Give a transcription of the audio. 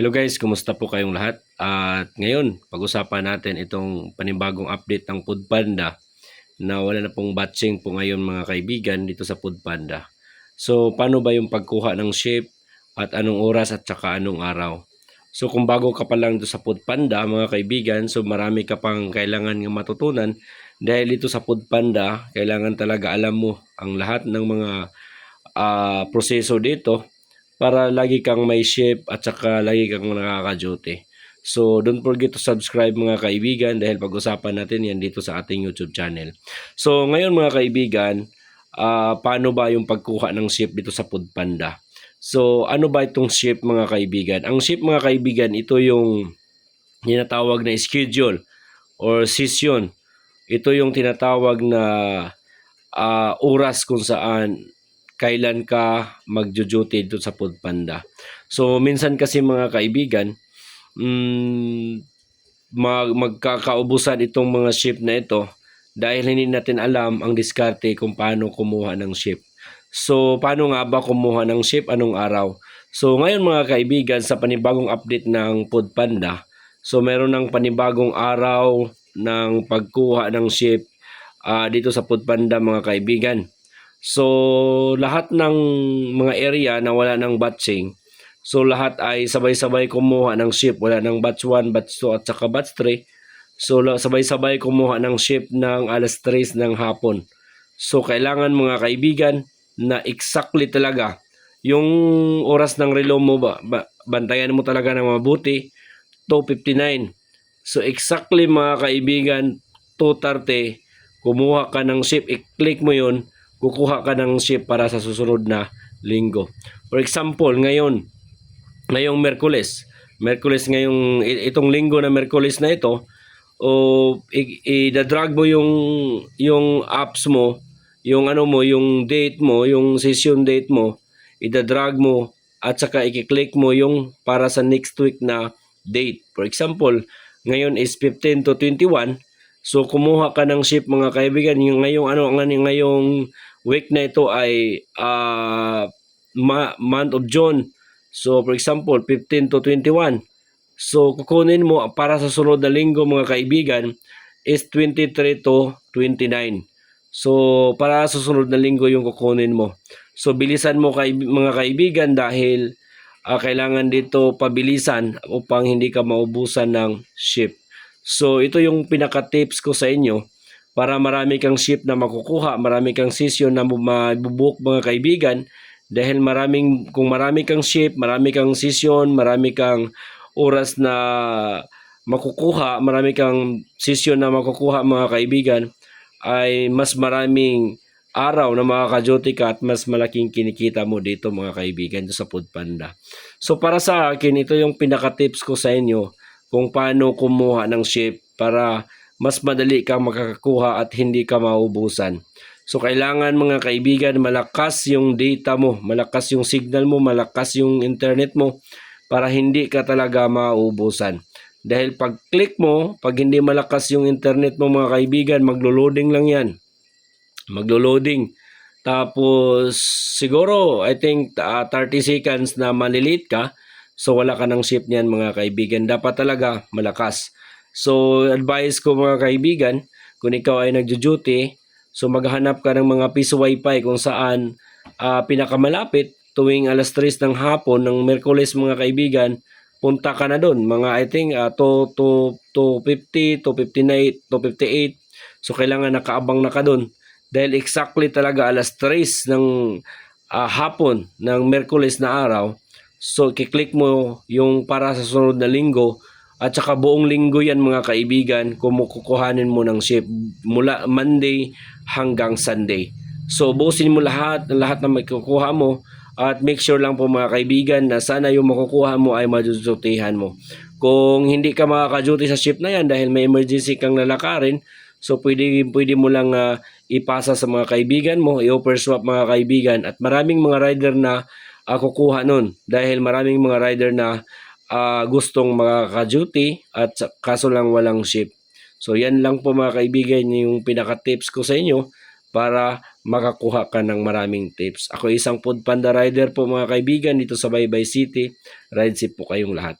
Hello guys, kumusta po kayong lahat? At ngayon, pag-usapan natin itong panibagong update ng Foodpanda na wala na pong batching po ngayon mga kaibigan dito sa Foodpanda. So, paano ba yung pagkuha ng ship at anong oras at saka anong araw? So, kung bago ka pa lang dito sa Foodpanda mga kaibigan, so marami ka pang kailangan ng matutunan dahil dito sa Foodpanda, kailangan talaga alam mo ang lahat ng mga ah, proseso dito para lagi kang may ship at saka lagi kang nakaka-duty. So, don't forget to subscribe mga kaibigan dahil pag-usapan natin yan dito sa ating YouTube channel. So, ngayon mga kaibigan, ah, paano ba yung pagkuha ng ship dito sa Foodpanda? So, ano ba itong ship mga kaibigan? Ang ship mga kaibigan, ito yung tinatawag na schedule or session. Ito yung tinatawag na ah, oras kung saan kailan ka magjo-duty dito sa Foodpanda. So, minsan kasi mga kaibigan, mm, mag magkakaubusan itong mga ship na ito dahil hindi natin alam ang diskarte kung paano kumuha ng ship. So, paano nga ba kumuha ng ship? Anong araw? So, ngayon mga kaibigan, sa panibagong update ng Foodpanda, so meron ng panibagong araw ng pagkuha ng ship ah, dito sa Foodpanda mga kaibigan. So, lahat ng mga area na wala ng batching, so lahat ay sabay-sabay kumuha ng ship. Wala ng batch 1, batch 2 at saka batch 3. So, sabay-sabay kumuha ng ship ng alas 3 ng hapon. So, kailangan mga kaibigan na exactly talaga yung oras ng relo mo ba, ba bantayan mo talaga ng mabuti 259 so exactly mga kaibigan 230 kumuha ka ng ship i-click mo yun kukuha ka ng ship para sa susunod na linggo for example ngayon ngayong Merkules Merkules ngayong itong linggo na Merkules na ito o i-drag mo yung yung apps mo yung ano mo yung date mo yung session date mo ida-drag mo at saka i-click mo yung para sa next week na date. For example, ngayon is 15 to 21. So kumuha ka ng ship mga kaibigan. Yung ngayong ano nga ngayong week na ito ay ah, ma- month of June. So for example, 15 to 21. So kukunin mo para sa sunod na linggo mga kaibigan is 23 to 29. So para sa sunod na linggo yung kukunin mo. So bilisan mo kay mga kaibigan dahil ah, kailangan dito pabilisan upang hindi ka maubusan ng ship. So ito yung pinaka-tips ko sa inyo para marami kang ship na makukuha, marami kang session na mabubook mga kaibigan dahil maraming kung marami kang ship, marami kang session, marami kang oras na makukuha, marami kang session na makukuha mga kaibigan ay mas maraming araw na makaka-duty ka at mas malaking kinikita mo dito mga kaibigan sa Foodpanda. So para sa akin, ito yung pinaka-tips ko sa inyo kung paano kumuha ng ship para mas madali kang makakakuha at hindi ka maubusan. So kailangan mga kaibigan malakas yung data mo, malakas yung signal mo, malakas yung internet mo para hindi ka talaga maubusan. Dahil pag click mo, pag hindi malakas yung internet mo mga kaibigan, maglo-loading lang yan maglo-loading. Tapos siguro I think ah, 30 seconds na malilate ka. So wala ka ng ship niyan mga kaibigan. Dapat talaga malakas. So advice ko mga kaibigan, kung ikaw ay nagjo-duty, so maghanap ka ng mga piso wifi kung saan ah, pinakamalapit tuwing alas 3 ng hapon ng Merkules mga kaibigan, punta ka na doon. Mga I think uh, to, to, to 50, to 59, to 58. So kailangan nakaabang na ka doon dahil exactly talaga alas 3 ng ah, hapon ng Merkules na araw. So, kiklik mo yung para sa sunod na linggo at saka buong linggo yan mga kaibigan kumukukuhanin mo ng ship mula Monday hanggang Sunday. So, busin mo lahat, lahat na makukuha mo at make sure lang po mga kaibigan na sana yung makukuha mo ay madudutihan mo. Kung hindi ka makaka-duty sa ship na yan dahil may emergency kang lalakarin, so pwede, pwede mo lang ah, ipasa sa mga kaibigan mo, i-offer swap mga kaibigan at maraming mga rider na ah, kukuha nun dahil maraming mga rider na ah, gustong makaka-duty at kaso lang walang ship. So yan lang po mga kaibigan yung pinaka-tips ko sa inyo para makakuha ka ng maraming tips. Ako isang food panda rider po mga kaibigan dito sa Baybay City. Ride safe po kayong lahat.